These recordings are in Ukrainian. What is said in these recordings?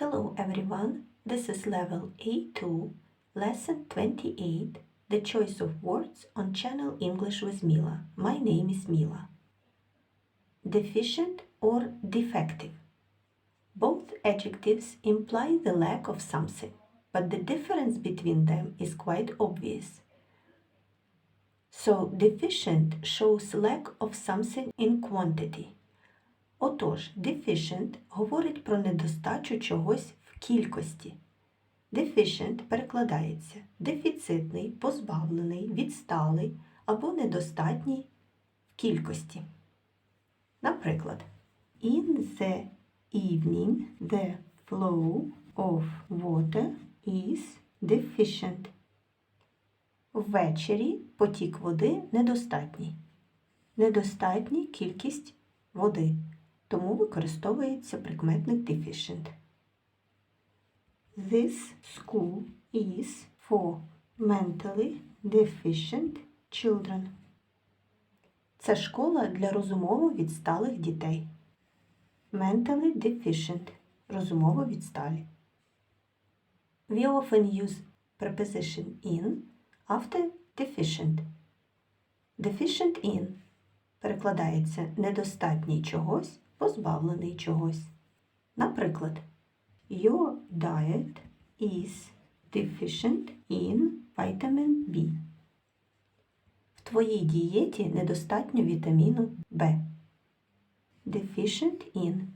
Hello everyone, this is level A2, lesson 28, the choice of words on channel English with Mila. My name is Mila. Deficient or defective. Both adjectives imply the lack of something, but the difference between them is quite obvious. So, deficient shows lack of something in quantity. Отож, deficient говорить про недостачу чогось в кількості. Deficient перекладається дефіцитний, позбавлений, відсталий або недостатній в кількості. Наприклад, In the evening the flow of water is deficient. Ввечері потік води недостатній. Недостатня кількість води використовується прикметник deficient. This school is for mentally deficient children. Це школа для розумово відсталих дітей. Mentally deficient розумово відсталі. We often use preposition in after deficient. Deficient in перекладається недостатній чогось позбавлений чогось. Наприклад, Your diet is deficient in vitamin B. В твоїй дієті недостатньо вітаміну В. Deficient in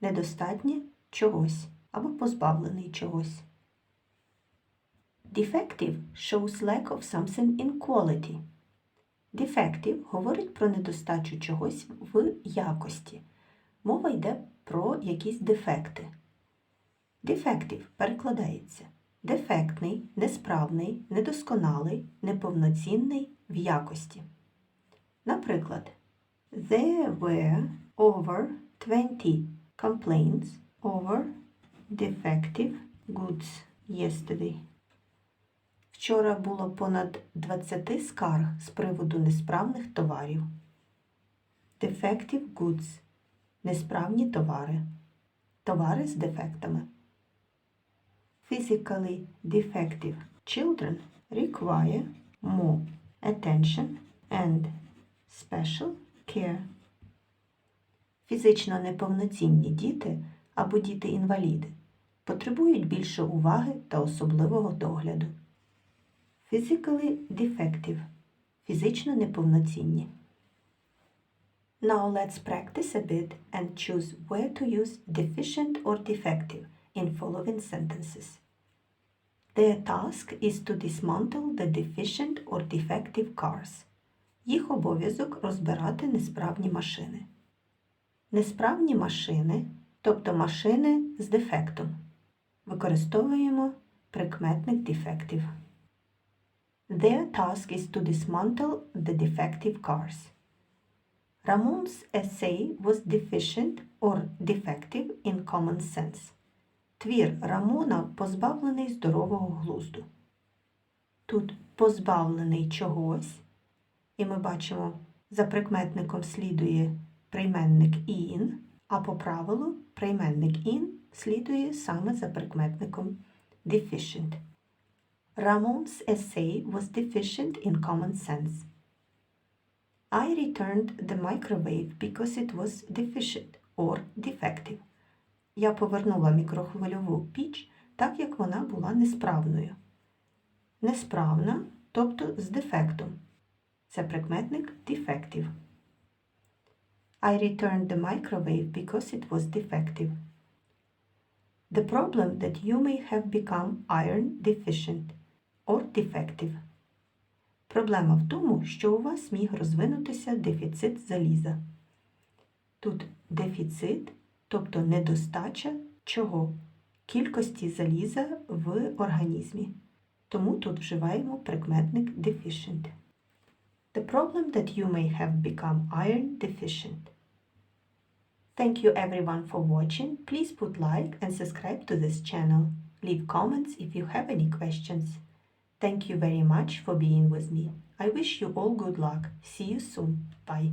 недостатнє чогось або позбавлений чогось. Defective shows lack of something in quality. Defective говорить про недостачу чогось в якості. Мова йде про якісь дефекти. Defective перекладається дефектний, несправний, недосконалий, неповноцінний в якості. Наприклад, There were over 20 complaints over defective goods yesterday. Вчора було понад 20 скарг з приводу несправних товарів. Defective goods несправні товари, товари з дефектами. Physically defective children require more attention and special care. Фізично неповноцінні діти або діти-інваліди потребують більше уваги та особливого догляду. Physically defective фізично неповноцінні. Now let's practice a bit and choose where to use deficient or defective in following sentences. Their task is to dismantle the deficient or defective cars. Їх обов'язок розбирати несправні машини. Несправні машини, тобто машини з дефектом. Використовуємо прикметник defective. Their task is to dismantle the defective cars. Ramon's essay was deficient or defective in common sense. Твір Рамона позбавлений здорового глузду. Тут позбавлений чогось, і ми бачимо, за прикметником слідує прийменник in, а по правилу прийменник in слідує саме за прикметником deficient. Ramon's essay was deficient in common sense. I returned the microwave because it was deficient or defective. Я повернула мікрохвильову піч, так як вона була несправною. Несправна, тобто з дефектом. Це прикметник defective. I returned the microwave because it was defective. The problem that you may have become iron deficient or defective. Проблема в тому, що у вас міг розвинутися дефіцит заліза. Тут дефіцит, тобто недостача чого? Кількості заліза в організмі. Тому тут вживаємо прикметник deficient. The problem that you may have become iron deficient. Thank you everyone for watching. Please put like and subscribe to this channel. Leave comments if you have any questions. Thank you very much for being with me. I wish you all good luck. See you soon. Bye.